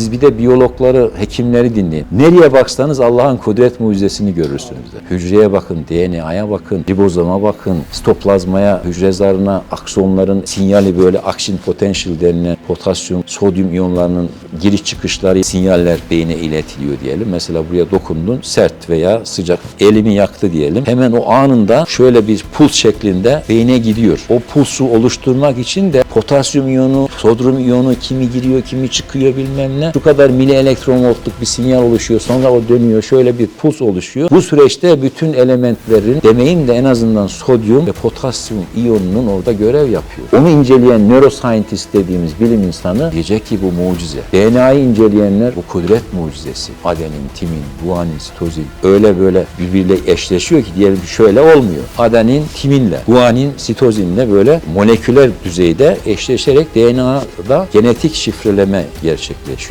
Siz bir de biyologları, hekimleri dinleyin. Nereye baksanız Allah'ın kudret mucizesini görürsünüz. de. Hücreye bakın, DNA'ya bakın, ribozoma bakın, sitoplazmaya, hücre zarına, aksonların sinyali böyle action potential denilen potasyum, sodyum iyonlarının giriş çıkışları sinyaller beyne iletiliyor diyelim. Mesela buraya dokundun, sert veya sıcak. Elimi yaktı diyelim. Hemen o anında şöyle bir puls şeklinde beyne gidiyor. O pulsu oluşturmak için de potasyum iyonu, sodyum iyonu kimi giriyor, kimi çıkıyor bilmem ne. Şu kadar mili elektron voltluk bir sinyal oluşuyor. Sonra o dönüyor. Şöyle bir puls oluşuyor. Bu süreçte bütün elementlerin demeyim de en azından sodyum ve potasyum iyonunun orada görev yapıyor. Onu inceleyen neuroscientist dediğimiz bilim insanı diyecek ki bu mucize. DNA'yı inceleyenler bu kudret mucizesi. Adenin, timin, guanin, sitozin öyle böyle birbiriyle eşleşiyor ki diyelim şöyle olmuyor. Adenin timinle, guanin sitozinle böyle moleküler düzeyde eşleşerek DNA'da genetik şifreleme gerçekleşiyor.